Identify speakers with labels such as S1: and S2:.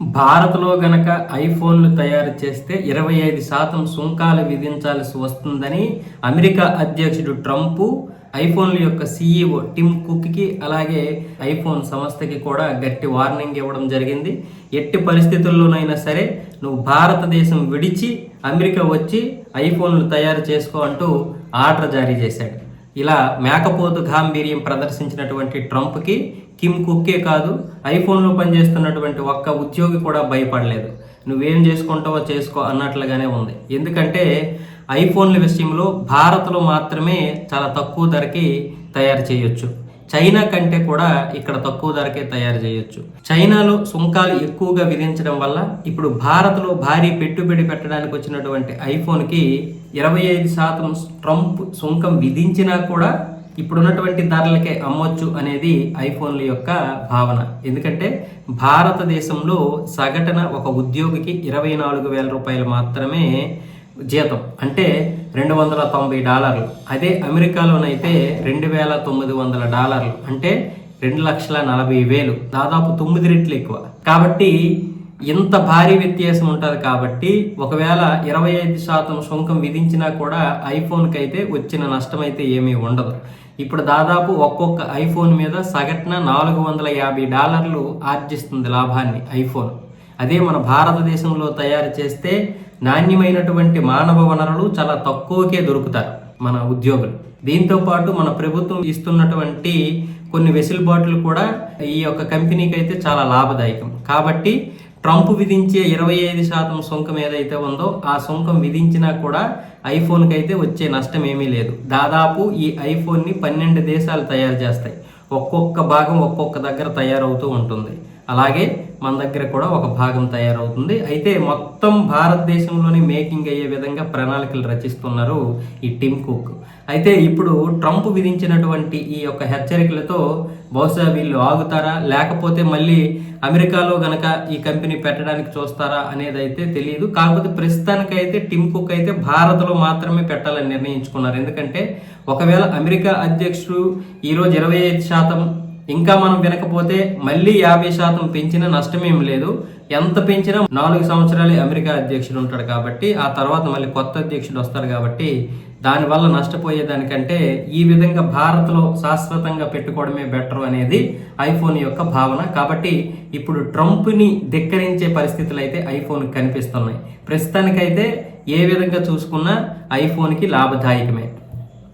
S1: భారత్లో గనక ఐఫోన్లు తయారు చేస్తే ఇరవై ఐదు శాతం సుంకాలు విధించాల్సి వస్తుందని అమెరికా అధ్యక్షుడు ట్రంప్ ఐఫోన్ల యొక్క సీఈఓ టిమ్ కుక్కి అలాగే ఐఫోన్ సంస్థకి కూడా గట్టి వార్నింగ్ ఇవ్వడం జరిగింది. ఎట్టి పరిస్థితుల్లోనైనా సరే నువ్వు భారతదేశం విడిచి అమెరికా వచ్చి ఐఫోన్లు తయారు చేసుకో అంటూ ఆర్డర్ జారీ చేశాడు. ఇలా మేకపోతు గాంభీర్యం ప్రదర్శించినటువంటి ట్రంప్కి కిమ్ కుక్కే కాదు ఐఫోన్లో పనిచేస్తున్నటువంటి ఒక్క ఉద్యోగి కూడా భయపడలేదు. నువ్వేం చేసుకుంటావో చేసుకో అన్నట్లుగానే ఉంది. ఎందుకంటే ఐఫోన్ల విషయంలో భారత్లో మాత్రమే చాలా తక్కువ ధరకి తయారు చేయొచ్చు. చైనా కంటే కూడా ఇక్కడ తక్కువ ధరకే తయారు చేయొచ్చు. చైనాలో సుంకాలు ఎక్కువగా విధించడం వల్ల ఇప్పుడు భారత్లో భారీ పెట్టుబడి పెట్టడానికి వచ్చినటువంటి ఐఫోన్కి ఇరవై ఐదు శాతం ట్రంప్ సుంకం విధించినా కూడా ఇప్పుడున్నటువంటి ధరలకే అమ్మొచ్చు అనేది ఐఫోన్ల యొక్క భావన. ఎందుకంటే భారతదేశంలో సగటున ఒక ఉద్యోగికి ఇరవై నాలుగు వేల రూపాయలు మాత్రమే జీతం. అంటే రెండు వందల తొంభై డాలర్లు. అదే అమెరికాలోనైతే రెండు వేల తొమ్మిది వందల డాలర్లు. అంటే రెండు లక్షల నలభై వేలు దాదాపు తొమ్మిది రెట్లు ఎక్కువ. కాబట్టి ఇంత భారీ వ్యత్యాసం ఉంటుంది కాబట్టి ఒకవేళ ఇరవై ఐదు శాతం సుంకం విధించినా కూడా ఐఫోన్కి అయితే వచ్చిన నష్టం అయితే ఏమీ ఉండదు. ఇప్పుడు దాదాపు ఒక్కొక్క ఐఫోన్ మీద సగటున నాలుగు వందల యాభై డాలర్లు ఆర్జిస్తుంది లాభాన్ని ఐఫోన్. అదే మన భారతదేశంలో తయారు చేస్తే నాణ్యమైనటువంటి మానవ వనరులు చాలా తక్కువకే దొరుకుతారు మన ఉద్యోగులు. దీంతో పాటు మన ప్రభుత్వం ఇస్తున్నటువంటి కొన్ని వెసులుబాట్లు కూడా ఈ యొక్క కంపెనీకి అయితే చాలా లాభదాయకం. కాబట్టి ట్రంప్ విధించే ఇరవై ఐదు శాతం సుంకం ఏదైతే ఉందో ఆ సుంకం విధించినా కూడా ఐఫోన్కి అయితే వచ్చే నష్టం ఏమీ లేదు. దాదాపు ఈ ఐఫోన్ని పన్నెండు దేశాలు తయారు చేస్తాయి. ఒక్కొక్క భాగం ఒక్కొక్క దగ్గర తయారవుతూ ఉంటుంది. అలాగే మన దగ్గర కూడా ఒక భాగం తయారవుతుంది. అయితే మొత్తం భారతదేశంలోనే మేకింగ్ అయ్యే విధంగా ప్రణాళికలు రచిస్తున్నారు ఈ టిమ్ కుక్. అయితే ఇప్పుడు ట్రంప్ విధించినటువంటి ఈ యొక్క హెచ్చరికలతో బహుశా వీళ్ళు ఆగుతారా? లేకపోతే మళ్ళీ అమెరికాలో గనక ఈ కంపెనీ పెట్టడానికి చూస్తారా అనేది అయితే తెలియదు కాకపోతే ప్రస్తుతానికైతే టిమ్ కుక్ అయితే భారత్లో మాత్రమే పెట్టాలని నిర్ణయించుకున్నారు. ఎందుకంటే ఒకవేళ అమెరికా అధ్యక్షుడు ఈరోజు ఇరవై ఐదు శాతం ఇంకా మనం వినకపోతే మళ్ళీ యాభై శాతం పెంచిన నష్టమేం లేదు. ఎంత పెంచినా నాలుగు సంవత్సరాలు అమెరికా అధ్యక్షుడు ఉంటాడు కాబట్టి ఆ తర్వాత మళ్ళీ కొత్త అధ్యక్షుడు వస్తాడు కాబట్టి దానివల్ల నష్టపోయేదానికంటే ఈ విధంగా భారత్లో శాశ్వతంగా పెట్టుకోవడమే బెటర్ అనేది ఐఫోన్ యొక్క భావన. కాబట్టి ఇప్పుడు ట్రంప్ని ధిక్కరించే పరిస్థితులు అయితే ఐఫోన్ కనిపిస్తున్నాయి. ప్రస్తుతానికైతే ఏ విధంగా చూసుకున్నా ఐఫోన్కి లాభదాయకమే.